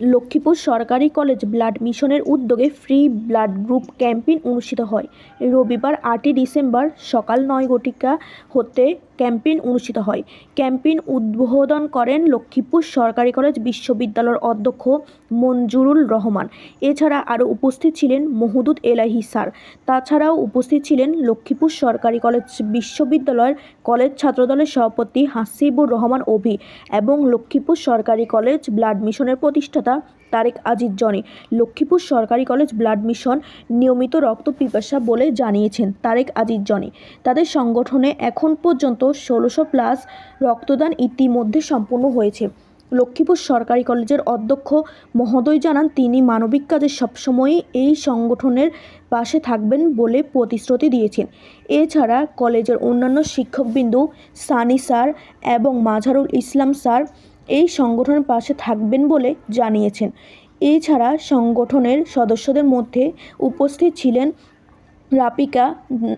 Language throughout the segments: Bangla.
লক্ষ্মীপুর সরকারি কলেজ ব্লাড মিশনের উদ্যোগে ফ্রি ব্লাড গ্রুপ ক্যাম্পেইন অনুষ্ঠিত হয়। রবিবার আটই ডিসেম্বর সকাল নয় ঘটিকা হতে ক্যাম্পেইন অনুষ্ঠিত হয়। ক্যাম্পেইন উদ্বোধন করেন লক্ষ্মীপুর সরকারি কলেজ বিশ্ববিদ্যালয়ের অধ্যক্ষ মঞ্জুরুল রহমান। এছাড়া আরও উপস্থিত ছিলেন মহদুদ এলাহি স্যার। তাছাড়াও উপস্থিত ছিলেন লক্ষ্মীপুর সরকারি কলেজ বিশ্ববিদ্যালয়ের কলেজ ছাত্রদলের সভাপতি হাসিবুর রহমান অভি এবং লক্ষ্মীপুর সরকারি কলেজ ব্লাড মিশনের প্রতিষ্ঠাতা তারেক আজিজ জনি। লক্ষ্মীপুর সরকারি কলেজ ব্লাড মিশন নিয়মিত রক্ত পিপাসা বলে জানিয়েছেন তারেক আজিজ জনি। তাদের সংগঠনে এখন পর্যন্ত ষোলোশো প্লাস রক্তদান ইতিমধ্যে সম্পন্ন হয়েছে। লক্ষ্মীপুর সরকারি কলেজের অধ্যক্ষ মহোদয় জানান, তিনি মানবিক কাজে সবসময়ই এই সংগঠনের পাশে থাকবেন বলে প্রতিশ্রুতি দিয়েছেন। এছাড়া কলেজের অন্যান্য শিক্ষকবিন্দু সানি স্যার এবং মাঝারুল ইসলাম স্যার এই সংগঠনের পাশে থাকবেন বলে জানিয়েছেন। এছাড়া সংগঠনের সদস্যদের মধ্যে উপস্থিত ছিলেন রাপিকা,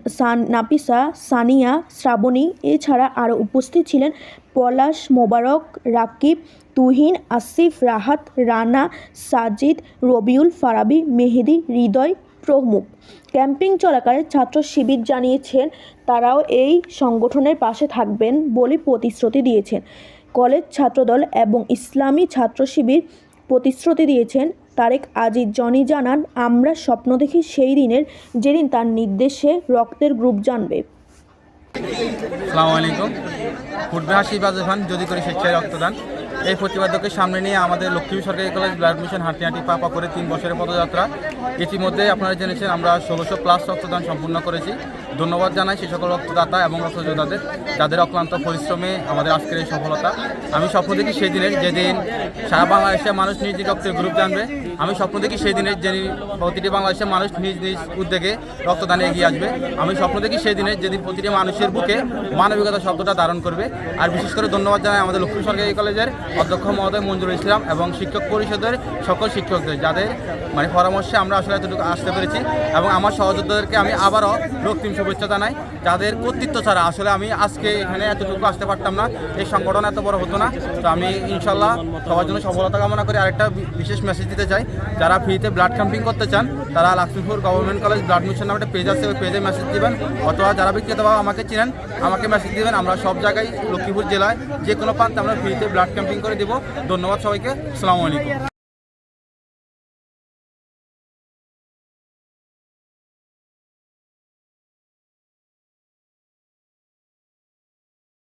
সান, নাপিসা, সানিয়া, শ্রাবণী এছাড়া আরও উপস্থিত ছিলেন। পলাশ মোবারক, রাকিব, তুহিন, আসিফ, রাহাত, রানা, সাজিদ, রবিউল, ফারাবি, মেহেদি, হৃদয় প্রমুখ। ক্যাম্পিং চলাকালে ছাত্র শিবির জানিয়েছেন, তারাও এই সংগঠনের পাশে থাকবেন বলে প্রতিশ্রুতি দিয়েছেন। কলেজ ছাত্রদল এবং ইসলামী ছাত্র শিবির প্রতিশ্রুতি দিয়েছেন তারেক আজিজ জনি জানান, আমরা স্বপ্ন দেখি সেই দিনের যেদিন তার নির্দেশে রক্তের গ্রুপ জানবে। হাসি যদি করে স্বেচ্ছায় রক্তদান। এই প্রতিবাদকে সামনে নিয়ে আমাদের লক্ষ্মী সরকারি কলেজ ব্লাড মিশন হাঁটি হাঁটি পা পা করে তিন বছরের পদযাত্রা। ইতিমধ্যে আপনারা জেনেছেন, আমরা ষোলোশো প্লাস রক্তদান সম্পূর্ণ করেছি। ধন্যবাদ জানাই সেই সকল রক্তদাতা এবং রক্তযোদ্ধাদের যাদের অক্লান্ত পরিশ্রমে আমাদের আজকের এই সফলতা। আমি স্বপ্ন দেখি সেই দিনের যেদিন সারা বাংলাদেশের মানুষ নিজ নিজ রক্তের গ্রুপ জানবে। আমি স্বপ্ন দেখি সেই দিনের যে প্রতিটি বাংলাদেশের মানুষ নিজ নিজ উদ্যোগে রক্তদানে এগিয়ে আসবে। আমি স্বপ্ন দেখি সেই দিনের যেদিন প্রতিটি মানুষের বুকে মানবিকতা শব্দটা ধারণ করবে। আর বিশেষ করে ধন্যবাদ জানাই আমাদের লক্ষ্মী সরকারি কলেজের অধ্যক্ষ মহোদয় মঞ্জুর ইসলাম এবং শিক্ষক পরিষদের সকল শিক্ষকদের, যাদের মানে পরামর্শে আমরা আসলে এতটুকু আসতে পেরেছি। এবং আমার সহযোদ্ধাদেরকে আমি আবারও রক্তিম শুভেচ্ছা জানাই। যাদের কর্তৃত্ব ছাড়া আসলে আমি আজকে এখানে এতটুকু আসতে পারতাম না, এই সংগঠন এত বড় হতো না। তো আমি ইনশাল্লাহ সবার জন্য সফলতা কামনা করি। আরেকটা বিশেষ মেসেজ দিতে চাই, যারা ফ্রিতে ব্লাড ক্যাম্পিং করতে চান, তারা Lakshmipur government college blood mission নামে একটা পেজ আছে, ওই পেজে মেসেজ দিবেন। অথবা যারা বিক্রেতা বা আমাকে চিনেন, আমাকে মেসেজ দিবেন। আমরা সব জায়গায়, লক্ষ্মীপুর জেলায় যে কোনো প্রান্তে আমরা ফ্রিতে ব্লাড ক্যাম্পিং করে দিব। ধন্যবাদ সবাইকে। আসসালামু আলাইকুম।